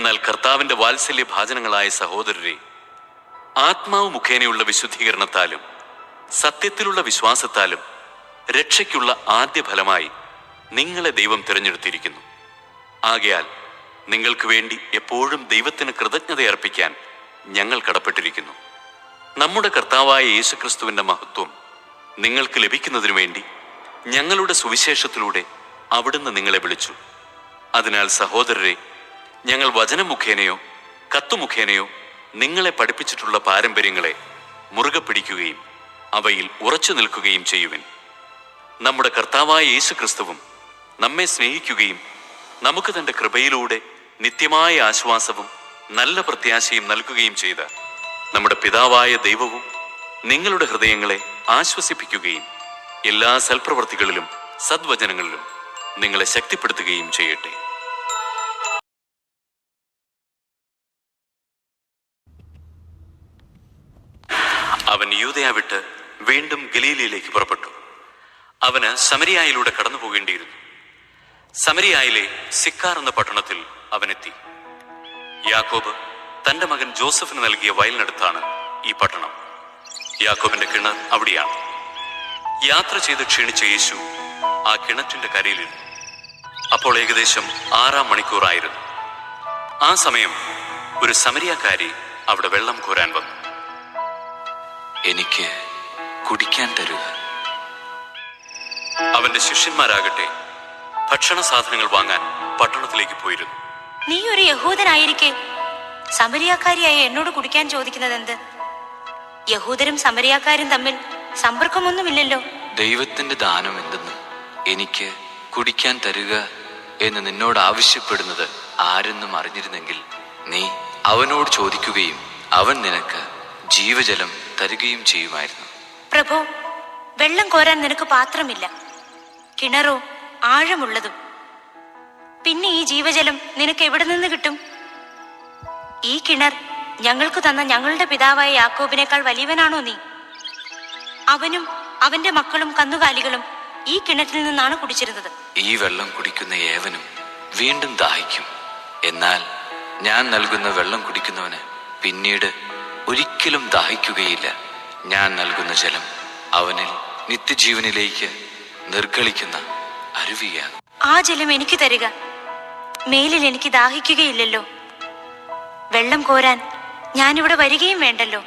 എന്നാൽ കർത്താവിന്റെ വാത്സല്യ ഭാജനങ്ങളായ സഹോദരരെ ആത്മാവ് മുഖേനയുള്ള വിശുദ്ധീകരണത്താലും സത്യത്തിലുള്ള വിശ്വാസത്താലും രക്ഷയ്ക്കുള്ള ആദ്യ ഫലമായി നിങ്ങളെ ദൈവം തിരഞ്ഞെടുത്തിരിക്കുന്നു. ആകയാൽ നിങ്ങൾക്ക് വേണ്ടി എപ്പോഴും ദൈവത്തിന് കൃതജ്ഞത അർപ്പിക്കാൻ ഞങ്ങൾ കടപ്പെട്ടിരിക്കുന്നു. നമ്മുടെ കർത്താവായ യേശുക്രിസ്തുവിന്റെ മഹത്വം നിങ്ങൾക്ക് ലഭിക്കുന്നതിനു വേണ്ടി ഞങ്ങളുടെ സുവിശേഷത്തിലൂടെ അവിടുന്ന് നിങ്ങളെ വിളിച്ചു. അതിനാൽ സഹോദരരെ ഞങ്ങൾ വചനം മുഖേനയോ കത്തുമുഖേനയോ നിങ്ങളെ പഠിപ്പിച്ചിട്ടുള്ള പാരമ്പര്യങ്ങളെ മുറുകെ പിടിക്കുകയും അവയിൽ ഉറച്ചു നിൽക്കുകയും ചെയ്യുവിൻ. നമ്മുടെ കർത്താവായ യേശു ക്രിസ്തുവും നമ്മെ സ്നേഹിക്കുകയും നമുക്ക് തന്റെ കൃപയിലൂടെ നിത്യമായ ആശ്വാസവും നല്ല പ്രത്യാശയും നൽകുകയും ചെയ്ത നമ്മുടെ പിതാവായ ദൈവവും നിങ്ങളുടെ ഹൃദയങ്ങളെ ആശ്വസിപ്പിക്കുകയും എല്ലാ സൽപ്രവർത്തികളിലും സദ്വചനങ്ങളിലും നിങ്ങളെ ശക്തിപ്പെടുത്തുകയും ചെയ്യട്ടെ. അവൻ യൂതയ വിട്ട് വീണ്ടും ഗലീലയിലേക്ക് പുറപ്പെട്ടു. അവന് സമരിയായിലൂടെ കടന്നു പോകേണ്ടിയിരുന്നു സമരിയായിലെ സിക്കാർ എന്ന പട്ടണത്തിൽ അവനെത്തി. യാക്കോബ് തന്റെ മകൻ ജോസഫിന് നൽകിയ വയലിനടുത്താണ് ഈ പട്ടണം. യാക്കോബിന്റെ കിണർ അവിടെയാണ്. യാത്ര ചെയ്ത് ക്ഷീണിച്ച യേശു ആ കിണറ്റിന്റെ കരയിലിരുന്നു അപ്പോൾ ഏകദേശം ആറാം മണിക്കൂറായിരുന്നു. ആ സമയം ഒരു സമരിയാക്കാരി അവിടെ വെള്ളം കോരാൻ വന്നു. എനിക്ക് കുടിക്കാൻ തരുക. അവന്റെ ശിഷ്യന്മാരാകട്ടെ ഭക്ഷണ സാധനങ്ങൾ വാങ്ങാൻ പട്ടണത്തിലേക്ക് പോയിരുന്നു. നീ ഒരു യഹൂദനായിരിക്കെ. സമരിയാക്കാരിയായ എന്നോട് കുടിക്കാൻ ചോദിക്കുന്നത് എന്ത് യഹൂദരും സമരിയാക്കാരും തമ്മിൽ സമ്പർക്കമൊന്നുമില്ലല്ലോ. ദൈവത്തിന്റെ ദാനം എന്തെന്ന് എനിക്ക് കുടിക്കാൻ തരുക എന്ന് നിന്നോട് ആവശ്യപ്പെടുന്നത് ആരെന്നും അറിഞ്ഞിരുന്നെങ്കിൽ നീ അവനോട് ചോദിക്കുകയും അവൻ നിനക്ക് ജീവജലം തരുകയും ചെയ്യുമായിരുന്നു. പ്രഭു വെള്ളം കോരാൻ നിനക്ക് പാത്രമില്ല. കിണറോ ആഴമുള്ളതും. പിന്നെ ഈ ജീവജലം നിനക്ക് എവിടെ നിന്ന് കിട്ടും? ഈ കിണർ ഞങ്ങൾക്ക് തന്ന ഞങ്ങളുടെ പിതാവായ യാക്കോബിനേക്കാൾ വലിയവനാണോ നീ? അവനും അവന്റെ മക്കളും കന്നുകാലികളും ഈ കിണറ്റിൽ നിന്നാണ് കുടിച്ചിരുന്നത്. ഈ വെള്ളം കുടിക്കുന്ന ഏവനും വീണ്ടും ദാഹിക്കും. എന്നാൽ ഞാൻ നൽകുന്ന വെള്ളം കുടിക്കുന്നവന് പിന്നീട് ഒരിക്കലും ദാഹിക്കുകയില്ല. ഞാൻ നൽകുന്ന ജലം അവനിൽ നിത്യജീവനിലേക്ക് നിർഗളിക്കുന്ന അരുവിയാണ്. ആ ജലം എനിക്ക് തരിക. മേലിൽ എനിക്ക് ദാഹിക്കുകയില്ലല്ലോ. വെള്ളം കോരാൻ ഞാനിവിടെ വരികയും വേണ്ടല്ലോ.